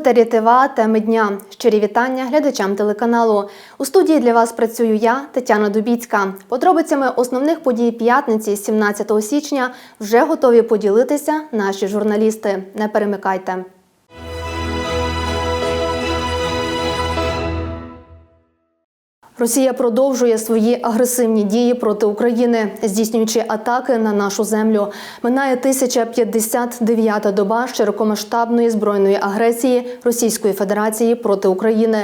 Етері теми дня. Щирі вітання глядачам телеканалу. У студії для вас працюю я, Тетяна Дубіцька. Подробицями основних подій п'ятниці, 17 січня, вже готові поділитися наші журналісти. Не перемикайте. Росія продовжує свої агресивні дії проти України, здійснюючи атаки на нашу землю. Минає 1059-та доба широкомасштабної збройної агресії Російської Федерації проти України.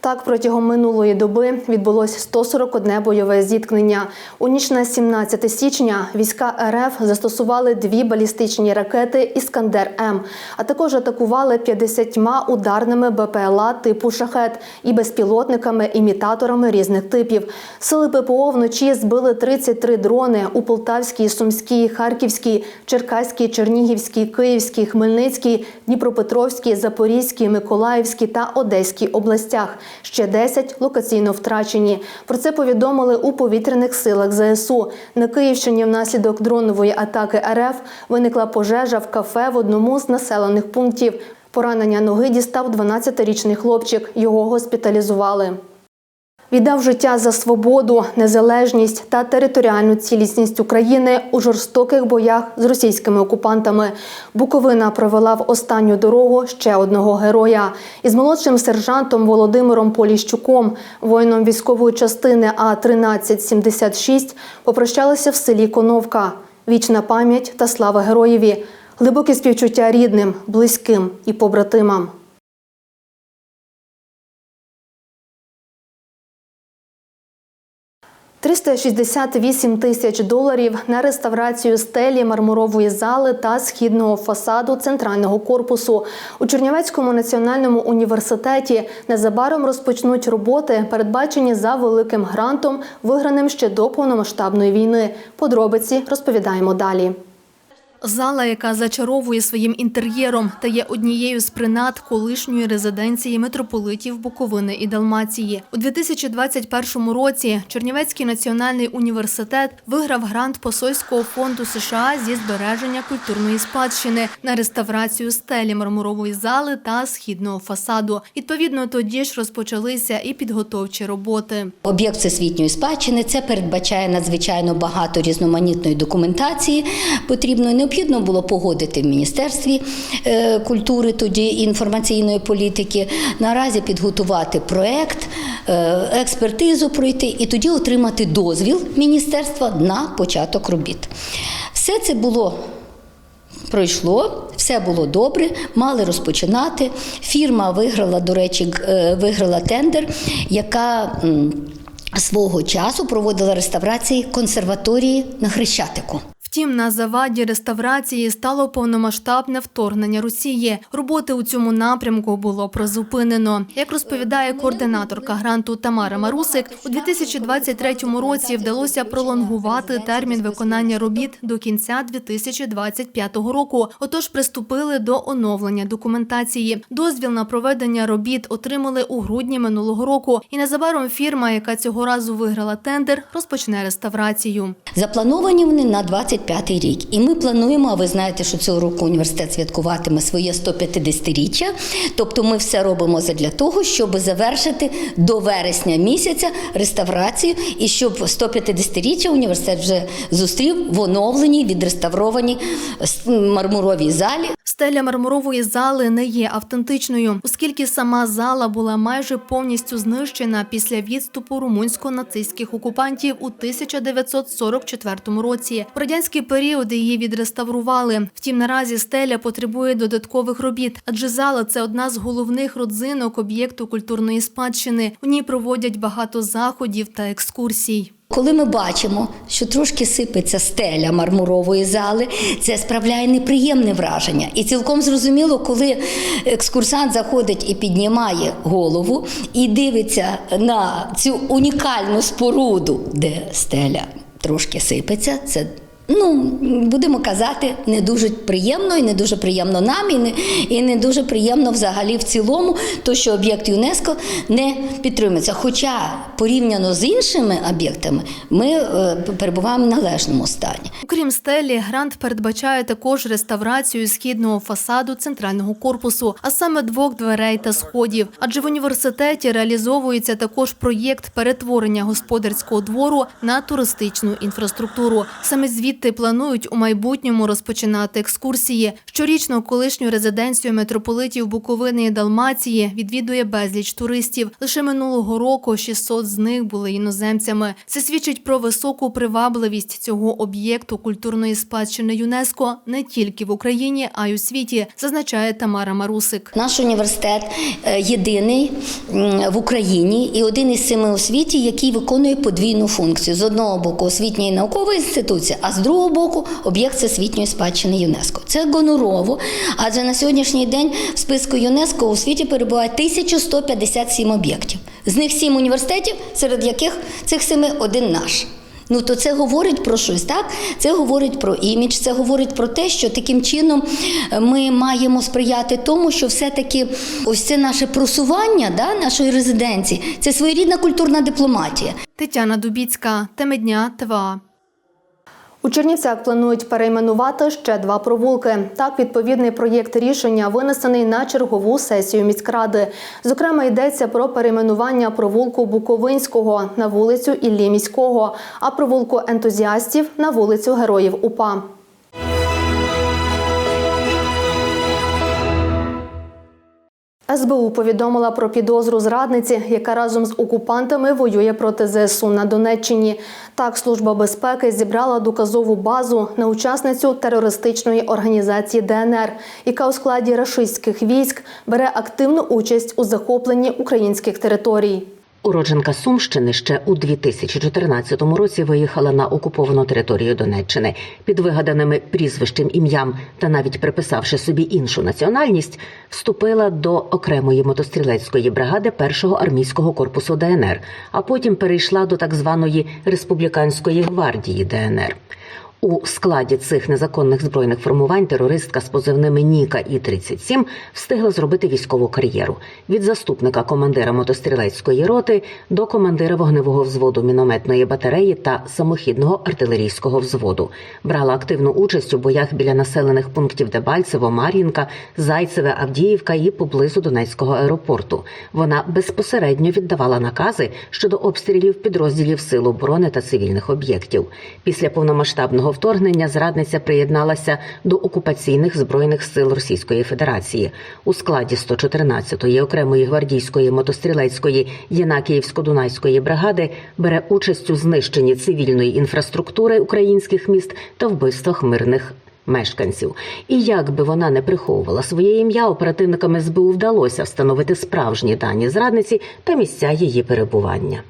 Так, протягом минулої доби відбулось 141 бойове зіткнення. У ніч на 17 січня війська РФ застосували дві балістичні ракети Іскандер М, а також атакували 50 ударними БПЛА типу шахет і безпілотниками-імітаторами різних типів. Сили ППО вночі збили 33 дрони у Полтавській, Сумській, Харківській, Черкаській, Чернігівській, Київській, Хмельницькій, Дніпропетровській, Запорізькій, Миколаївській та Одеській областях. Ще 10 локаційно втрачені. Про це повідомили у повітряних силах ЗСУ. На Київщині внаслідок дронової атаки РФ виникла пожежа в кафе в одному з населених пунктів. Поранення ноги дістав 12-річний хлопчик. Його госпіталізували. Віддав життя за свободу, незалежність та територіальну цілісність України у жорстоких боях з російськими окупантами. Буковина провела в останню дорогу ще одного героя. Із молодшим сержантом Володимиром Поліщуком, воїном військової частини А 1376 попрощалися в селі Коновка. Вічна пам'ять та слава героєві, глибоке співчуття рідним, близьким і побратимам. – 368 тисяч доларів на реставрацію стелі мармурової зали та східного фасаду центрального корпусу. У Чернівецькому національному університеті незабаром розпочнуть роботи, передбачені за великим грантом, виграним ще до повномасштабної війни. Подробиці розповідаємо далі. Зала, яка зачаровує своїм інтер'єром та є однією з принад колишньої резиденції митрополитів Буковини і Далмації. У 2021 році Чернівецький національний університет виграв грант Посольського фонду США зі збереження культурної спадщини на реставрацію стелі мармурової зали та східного фасаду. Відповідно, тоді ж розпочалися і підготовчі роботи. Об'єкт всесвітньої спадщини це передбачає надзвичайно багато різноманітної документації. Потрібно необхідно було погодити в міністерстві е, культури, тоді інформаційної політики. Наразі підготувати проект, е, експертизу пройти і тоді отримати дозвіл міністерства на початок робіт. Все це було. Пройшло, все було добре, мали розпочинати. Фірма виграла, до речі, е, виграла тендер, яка свого часу проводила реставрації консерваторії на Хрещатику. Втім, на заваді реставрації стало повномасштабне вторгнення Росії. Роботи у цьому напрямку було призупинено. Як розповідає координаторка гранту Тамара Марусик, у 2023 році вдалося пролонгувати термін виконання робіт до кінця 2025 року. Отож, приступили до оновлення документації. Дозвіл на проведення робіт отримали у грудні минулого року. І незабаром фірма, яка цього разу виграла тендер, розпочне реставрацію. Заплановані вони на 25-й рік. І ми плануємо, а ви знаєте, що цього року університет святкуватиме своє 150-річчя. Тобто ми все робимо для того, щоб завершити до вересня місяця реставрацію і щоб 150-річчя університет вже зустрів в оновленій, відреставрованій мармуровій залі. Стеля мармурової зали не є автентичною, оскільки сама зала була майже повністю знищена після відступу румунсько-нацистських окупантів у 1944 році. В радянський період її відреставрували. Втім, наразі стеля потребує додаткових робіт, адже зала це одна з головних родзинок об'єкту культурної спадщини. У ній проводять багато заходів та екскурсій. Коли ми бачимо, що трошки сипеться стеля мармурової зали, це справляє неприємне враження. І цілком зрозуміло, коли екскурсант заходить і піднімає голову і дивиться на цю унікальну споруду, де стеля трошки сипеться, це Ну, будемо казати, не дуже приємно, і не дуже приємно нам, і не, і не дуже приємно взагалі в цілому, то що об'єкт ЮНЕСКО не підтримується. Хоча порівняно з іншими об'єктами ми е, перебуваємо в належному стані. Окрім стелі, грант передбачає також реставрацію східного фасаду центрального корпусу, а саме двох дверей та сходів. Адже в університеті реалізовується також проєкт перетворення господарського двору на туристичну інфраструктуру. Саме звідти планують у майбутньому розпочинати екскурсії. Щорічно колишню резиденцію митрополитів Буковини і Далмації відвідує безліч туристів. Лише минулого року 600 з них були іноземцями. Це свідчить про високу привабливість цього об'єкту культурної спадщини ЮНЕСКО не тільки в Україні, а й у світі, зазначає Тамара Марусик. Наш університет е, єдиний в Україні і один із семи у світі, який виконує подвійну функцію: з одного боку освітня і наукова інституція, а з другого боку об'єкт всесвітньої спадщини ЮНЕСКО. Це гонорово, адже на сьогоднішній день в списку ЮНЕСКО у світі перебуває 1157 об'єктів. З них сім університетів, серед яких цих семи один наш. Ну то це говорить про щось, так? Це говорить про імідж, це говорить про те, що таким чином е, ми маємо сприяти тому, що все-таки ось це наше просування да, нашої резиденції, це своєрідна культурна дипломатія. Тетяна Дубіцька, теми дня ТВА. У Чернівцях планують перейменувати ще два провулки. Так, відповідний проєкт рішення винесений на чергову сесію міськради. Зокрема, йдеться про перейменування провулку Буковинського на вулицю Іллі Міського, а провулку ентузіастів на вулицю Героїв УПА. СБУ повідомила про підозру зрадниці, яка разом з окупантами воює проти ЗСУ на Донеччині. Так, служба безпеки зібрала доказову базу на учасницю терористичної організації ДНР, яка у складі рашистських військ бере активну участь у захопленні українських територій. Уродженка Сумщини ще у 2014 році виїхала на окуповану територію Донеччини під вигаданими прізвищем, ім'ям та навіть приписавши собі іншу національність, вступила до окремої мотострілецької бригади першого армійського корпусу ДНР, а потім перейшла до так званої республіканської гвардії ДНР. У складі цих незаконних збройних формувань терористка з позивними Ніка і 37 встигла зробити військову кар'єру від заступника командира мотострілецької роти до командира вогневого взводу мінометної батареї та самохідного артилерійського взводу. Брала активну участь у боях біля населених пунктів Дебальцево, Мар'їнка, Зайцеве, Авдіївка і поблизу Донецького аеропорту. Вона безпосередньо віддавала накази щодо обстрілів підрозділів сил оборони та цивільних об'єктів. Після повномасштабного вторгнення зрадниця приєдналася до окупаційних збройних сил Російської Федерації у складі 114-ї окремої гвардійської мотострілецької Єнакіївсько-Дунайської бригади бере участь у знищенні цивільної інфраструктури українських міст та вбивствах мирних. Мешканців, і як би вона не приховувала своє ім'я, оперативникам СБУ вдалося встановити справжні дані зрадниці та місця її перебування.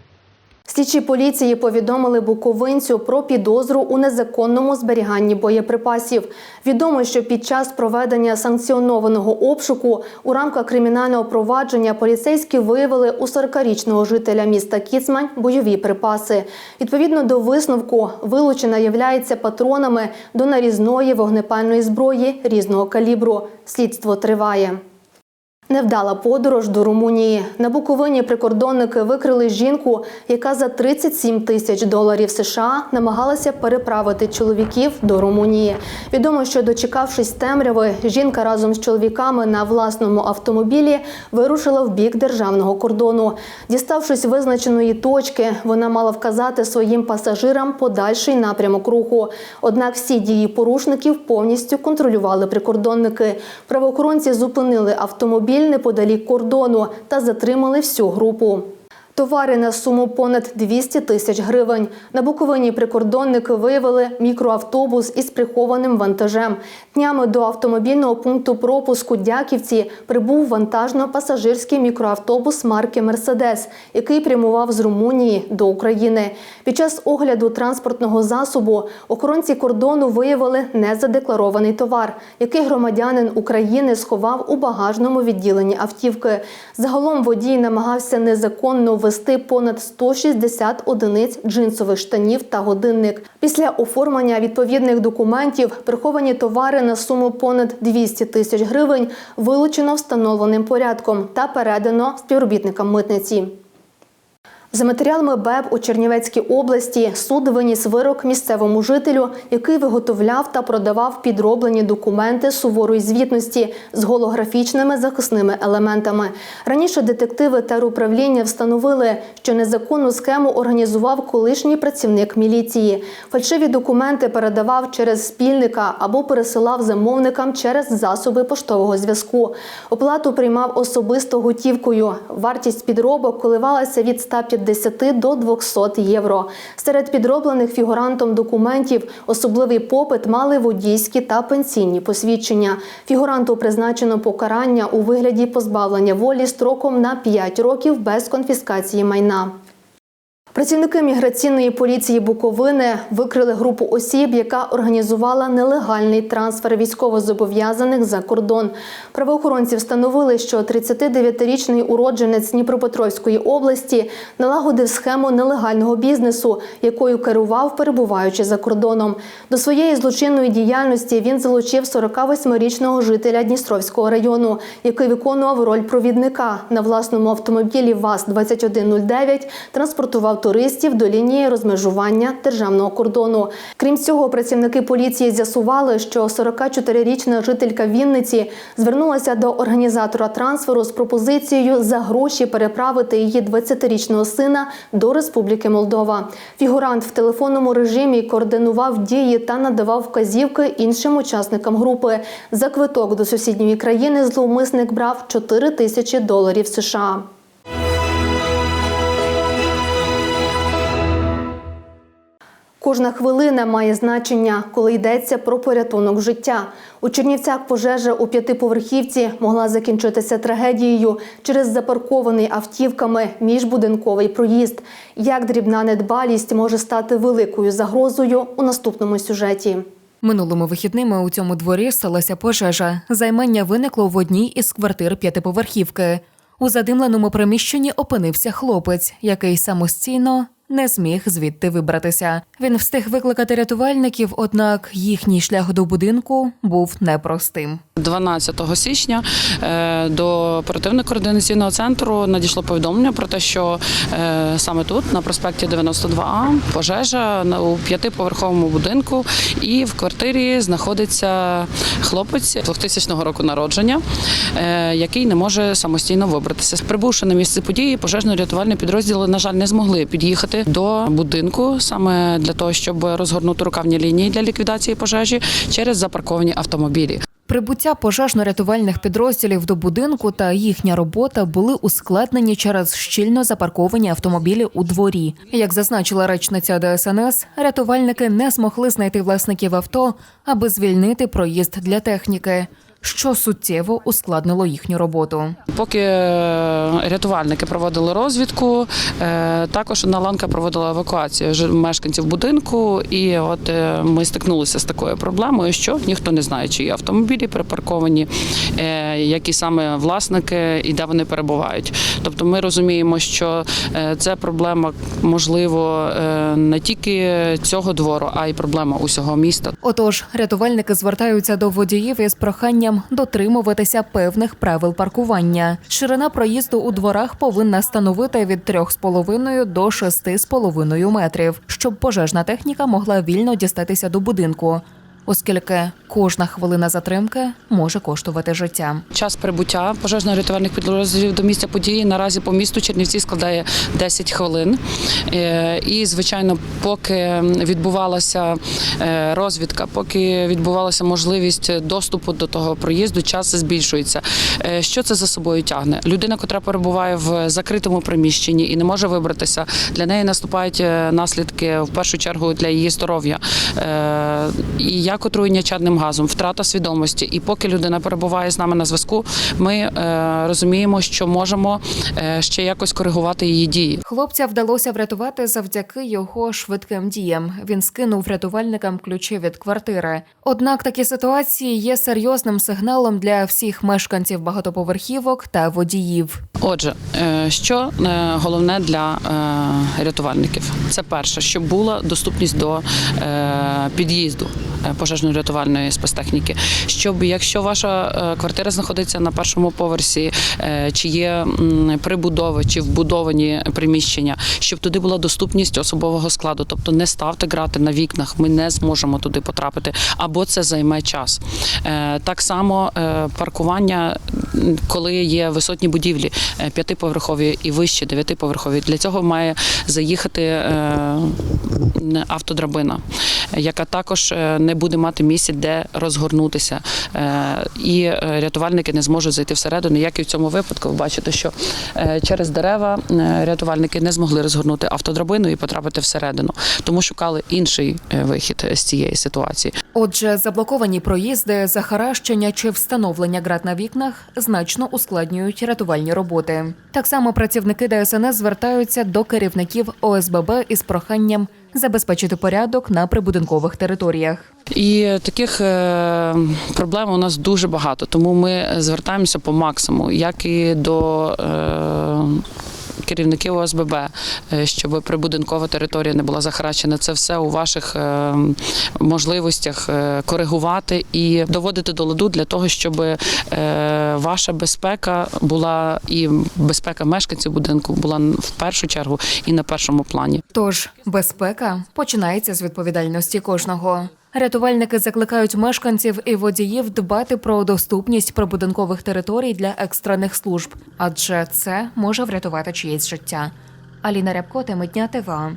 Слідчі поліції повідомили буковинцю про підозру у незаконному зберіганні боєприпасів. Відомо, що під час проведення санкціонованого обшуку у рамках кримінального провадження поліцейські виявили у 40-річного жителя міста Кіцмань бойові припаси. Відповідно до висновку, вилучена являється патронами до нарізної вогнепальної зброї різного калібру. Слідство триває. Невдала подорож до Румунії. На Буковині прикордонники викрили жінку, яка за 37 тисяч доларів США намагалася переправити чоловіків до Румунії. Відомо, що дочекавшись темряви, жінка разом з чоловіками на власному автомобілі вирушила в бік державного кордону. Діставшись визначеної точки, вона мала вказати своїм пасажирам подальший напрямок руху. Однак всі дії порушників повністю контролювали прикордонники. Правоохоронці зупинили автомобіль неподалік кордону та затримали всю групу. Товари на суму понад 200 тисяч гривень. На Буковині прикордонники виявили мікроавтобус із прихованим вантажем. Днями до автомобільного пункту пропуску Дяківці прибув вантажно-пасажирський мікроавтобус марки Мерседес, який прямував з Румунії до України. Під час огляду транспортного засобу охоронці кордону виявили незадекларований товар, який громадянин України сховав у багажному відділенні автівки. Загалом водій намагався незаконно ввести понад 160 одиниць джинсових штанів та годинник. Після оформлення відповідних документів приховані товари на суму понад 200 тисяч гривень вилучено встановленим порядком та передано співробітникам митниці. За матеріалами БЕБ у Чернівецькій області суд виніс вирок місцевому жителю, який виготовляв та продавав підроблені документи суворої звітності з голографічними захисними елементами. Раніше детективи теруправління встановили, що незаконну схему організував колишній працівник міліції. Фальшиві документи передавав через спільника або пересилав замовникам через засоби поштового зв'язку. Оплату приймав особисто готівкою. Вартість підробок коливалася від 150 до 200 євро. Серед підроблених фігурантом документів особливий попит мали водійські та пенсійні посвідчення. Фігуранту призначено покарання у вигляді позбавлення волі строком на 5 років без конфіскації майна. Працівники міграційної поліції Буковини викрили групу осіб, яка організувала нелегальний трансфер військовозобов'язаних за кордон. Правоохоронці встановили, що 39-річний уродженець Дніпропетровської області налагодив схему нелегального бізнесу, якою керував, перебуваючи за кордоном. До своєї злочинної діяльності він залучив 48-річного жителя Дністровського району, який виконував роль провідника на власному автомобілі ВАЗ-2109, транспортував туристів до лінії розмежування державного кордону. Крім цього, працівники поліції з'ясували, що 44-річна жителька Вінниці звернулася до організатора трансферу з пропозицією за гроші переправити її 20-річного сина до Республіки Молдова. Фігурант в телефонному режимі координував дії та надавав вказівки іншим учасникам групи. За квиток до сусідньої країни зловмисник брав 4 тисячі доларів США. Кожна хвилина має значення, коли йдеться про порятунок життя. У Чернівцях пожежа у п'ятиповерхівці могла закінчитися трагедією через запаркований автівками міжбудинковий проїзд. Як дрібна недбалість може стати великою загрозою у наступному сюжеті. Минулими вихідними у цьому дворі сталася пожежа. Займання виникло в одній із квартир п'ятиповерхівки. У задимленому приміщенні опинився хлопець, який самостійно не зміг звідти вибратися. Він встиг викликати рятувальників, однак їхній шлях до будинку був непростим. 12 січня е, до оперативно-координаційного центру надійшло повідомлення про те, що е, саме тут, на проспекті 92А, пожежа у п'ятиповерховому будинку, і в квартирі знаходиться хлопець 2000 року народження, е, який не може самостійно вибратися. Прибувши на місце події, пожежно-рятувальні підрозділи, на жаль, не змогли під'їхати до будинку саме для того, щоб розгорнути рукавні лінії для ліквідації пожежі через запарковані автомобілі. Прибуття пожежно-рятувальних підрозділів до будинку та їхня робота були ускладнені через щільно запарковані автомобілі у дворі. Як зазначила речниця ДСНС, рятувальники не змогли знайти власників авто, аби звільнити проїзд для техніки, що суттєво ускладнило їхню роботу. Поки е, рятувальники проводили розвідку, е, також одна ланка проводила евакуацію мешканців будинку. І от е, ми стикнулися з такою проблемою, що ніхто не знає, чиї автомобілі припарковані, які саме власники і де вони перебувають. Тобто ми розуміємо, що це проблема можливо не тільки цього двору, а й проблема усього міста. Отож, рятувальники звертаються до водіїв із проханням дотримуватися певних правил паркування. Ширина проїзду у дворах повинна становити від 3,5 до 6,5 метрів, щоб пожежна техніка могла вільно дістатися до будинку, оскільки кожна хвилина затримки може коштувати життя. Час прибуття пожежно-рятувальних підрозділів до місця події наразі по місту Чернівці складає 10 хвилин. Е, І, звичайно, поки відбувалася е, розвідка, поки відбувалася можливість доступу до того проїзду, час збільшується. Е, Що це за собою тягне? Людина, котра перебуває в закритому приміщенні і не може вибратися, для неї наступають наслідки в першу чергу для її здоров'я. І як отруєння чадним газом, втрата свідомості. І поки людина перебуває з нами на зв'язку, ми е, розуміємо, що можемо е, ще якось коригувати її дії. Хлопця вдалося врятувати завдяки його швидким діям. Він скинув рятувальникам ключі від квартири. Однак такі ситуації є серйозним сигналом для всіх мешканців багатоповерхівок та водіїв. Отже, е, що е, головне для е, рятувальників? Це перше, щоб була доступність до е, під'їзду пожежно-рятувальної спецтехніки. Щоб якщо ваша е, квартира знаходиться на першому поверсі, е, чи є прибудови, чи вбудовані приміщення, щоб туди була доступність особового складу. Тобто не ставте грати на вікнах, ми не зможемо туди потрапити, або це займе час. Е, Так само е, паркування, коли є висотні будівлі, е, п'ятиповерхові і вищі, дев'ятиповерхові. Для цього має заїхати е, автодрабина, яка також е, не буде мати місця, де розгорнутися. Е, І е, рятувальники не зможуть зайти всередину. Як і в цьому випадку, ви бачите, що через дерева рятувальники не змогли розгорнути автодрабину і потрапити всередину, тому шукали інший вихід з цієї ситуації. Отже, заблоковані проїзди, захаращення чи встановлення ґрат на вікнах значно ускладнюють рятувальні роботи. Так само працівники ДСНС звертаються до керівників ОСББ із проханням забезпечити порядок на прибудинкових територіях. І таких е, проблем у нас дуже багато, тому ми звертаємося по максимуму, як і до е, керівників ОСББ, е, щоб прибудинкова територія не була захарачена. Це все у ваших е, можливостях е, коригувати і доводити до ладу для того, щоб ваша безпека була і безпека мешканців будинку була в першу чергу і на першому плані. Тож безпека починається з відповідальності кожного. Рятувальники закликають мешканців і водіїв дбати про доступність прибудинкових територій для екстрених служб, адже це може врятувати чиєсь життя. Аліна Рябко, теми дня ТВА.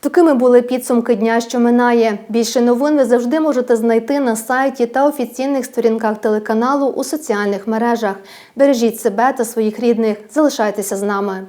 Такими були підсумки дня, що минає. Більше новин ви завжди можете знайти на сайті та офіційних сторінках телеканалу у соціальних мережах. Бережіть себе та своїх рідних. Залишайтеся з нами.